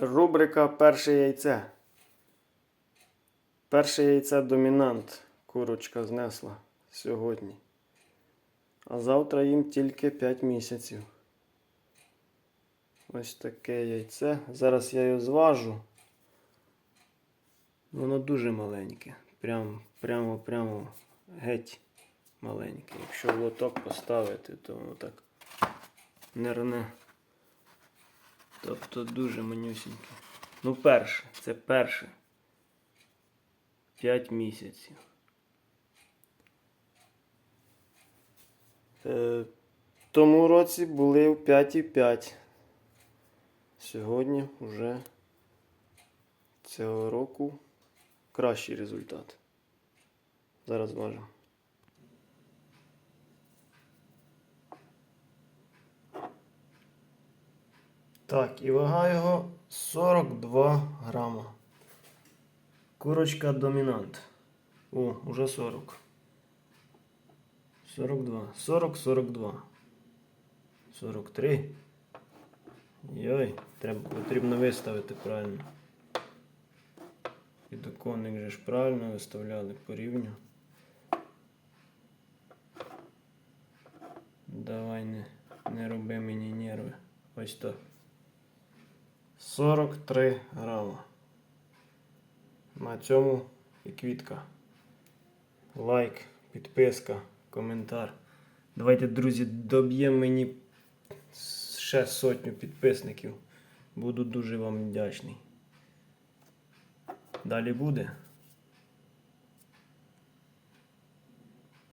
Рубрика Перше яйце. Перше яйце домінант. Курочка знесла сьогодні. А завтра їм тільки 5 місяців. Ось таке яйце. Зараз я його зважу. Воно дуже маленьке. Прям, прямо, прямо геть маленьке. Якщо в лоток поставити, то воно так не рне. Тобто дуже манюсіньке. Ну, перше, це перше. 5 місяців. Е, тому році були в 5,5. Сьогодні вже цього року кращий результат. Зараз важимо. Так, і вага його 42 грама. Курочка домінант. О, уже 40. 42. 40, 42. 43. Йой, треба, потрібно виставити правильно. Підоконник же ж правильно виставляли по рівню. Давай не, не роби мені нерви. Ось так. 43 грама. На цьому і квітка. Лайк, підписка, коментар. Давайте, друзі, доб'ємо мені ще сотню підписників. Буду дуже вам вдячний. Далі буде.